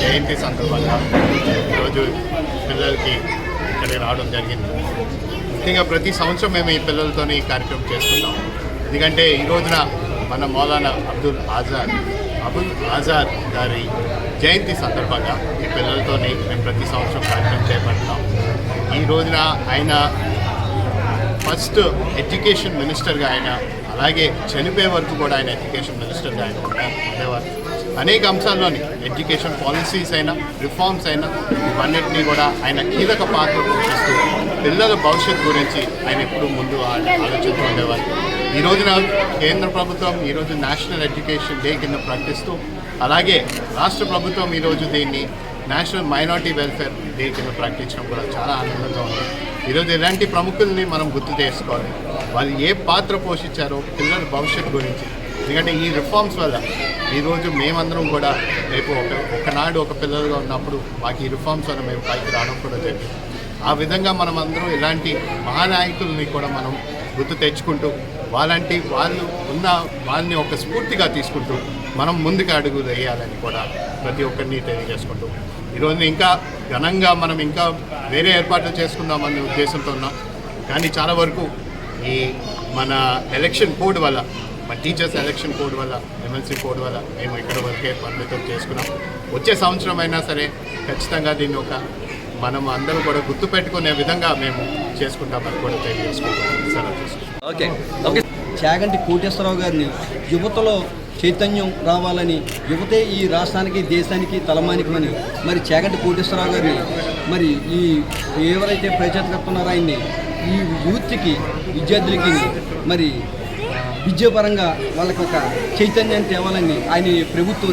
జయంతి సందర్భంగా ఈరోజు పిల్లలకి ఇక్కడికి రావడం జరిగింది. ముఖ్యంగా ప్రతి సంవత్సరం మేము ఈ పిల్లలతో ఈ కార్యక్రమం చేసుకుంటాం ఎందుకంటే ఈ రోజున మన మౌలానా అబ్దుల్ ఆజాద్ అబుల్ ఆజాద్ గారి జయంతి సందర్భంగా ఈ పిల్లలతో మేము ప్రతి సంవత్సరం కార్యక్రమం చేపడతాం. ఈ రోజున ఆయన ఫస్ట్ ఎడ్యుకేషన్ మినిస్టర్గా ఆయన అలాగే చనిపోయే వరకు కూడా ఆయన ఎడ్యుకేషన్ మినిస్టర్గా ఆయన ఉండేవారు అనేక అంశాల్లోని ఎడ్యుకేషన్ పాలసీస్ అయినా రిఫార్మ్స్ అయినా ఇవన్నిటినీ కూడా ఆయన కీలక పాత్ర పోషిస్తూ పిల్లల భవిష్యత్తు గురించి ఆయన ఎప్పుడూ ముందు ఆలోచిస్తూ ఉండేవారు. ఈ రోజున కేంద్ర ప్రభుత్వం ఈరోజు నేషనల్ ఎడ్యుకేషన్ డే కింద ప్రకటిస్తూ అలాగే రాష్ట్ర ప్రభుత్వం ఈరోజు దీన్ని నేషనల్ మైనార్టీ వెల్ఫేర్ డే కింద ప్రకటించడం కూడా చాలా ఆనందంగా ఉంది. ఈరోజు ఇలాంటి ప్రముఖుల్ని మనం గుర్తు చేసుకోవాలి? వాళ్ళు ఏ పాత్ర పోషించారో పిల్లల భవిష్యత్తు గురించి ఎందుకంటే ఈ రిఫార్మ్స్ వల్ల ఈరోజు మేమందరం కూడా రేపు ఒక ఒకనాడు ఒక పిల్లలుగా ఉన్నప్పుడు మాకు ఈ రిఫార్మ్స్ వల్ల మేము పైకి రావడం కూడా జరిగింది. ఆ విధంగా మనం అందరం ఇలాంటి మహానాయకుల్ని కూడా మనం గుర్తు తెచ్చుకుంటూ వాళ్ళంటి వాళ్ళు ఉన్న వాళ్ళని ఒక స్ఫూర్తిగా తీసుకుంటూ మనం ముందుకు అడుగు వేయాలని కూడా ప్రతి ఒక్కరిని తెలియజేసుకుంటూ ఈరోజు ఇంకా ఘనంగా మనం ఇంకా వేరే ఏర్పాట్లు చేసుకుందామనే ఉద్దేశంతో ఉన్నాం. కానీ చాలా వరకు ఈ మన ఎలక్షన్ కోడ్ వల్ల మా టీచర్స్ ఎలక్షన్ కోడ్ వల్ల ఎమ్మెల్సీ కోడ్ వల్ల మేము ఇక్కడ వరకే పరిమితం చేసుకున్నాం. వచ్చే సంవత్సరం అయినా సరే ఖచ్చితంగా దీన్ని ఒక మనం అందరూ కూడా గుర్తుపెట్టుకునే విధంగా మేము చేసుకుంటామని కూడా తెలియజేసుకుంటాం సెలవు ఓకే. ఓకే. చాగంటి కోటేశ్వరరావు గారిని యువతలో చైతన్యం రావాలని యువతే ఈ రాష్ట్రానికి దేశానికి తలమానికమని మరి చాగంటి కోటేశ్వరరావు గారిని మరి ఈ ఎవరైతే ప్రచారకర్త ఆయన్ని ఈ యూత్కి విద్యార్థులకి మరి విద్యాపరంగా వాళ్ళకి ఒక చైతన్యాన్ని తేవాలని ఆయన ప్రభుత్వం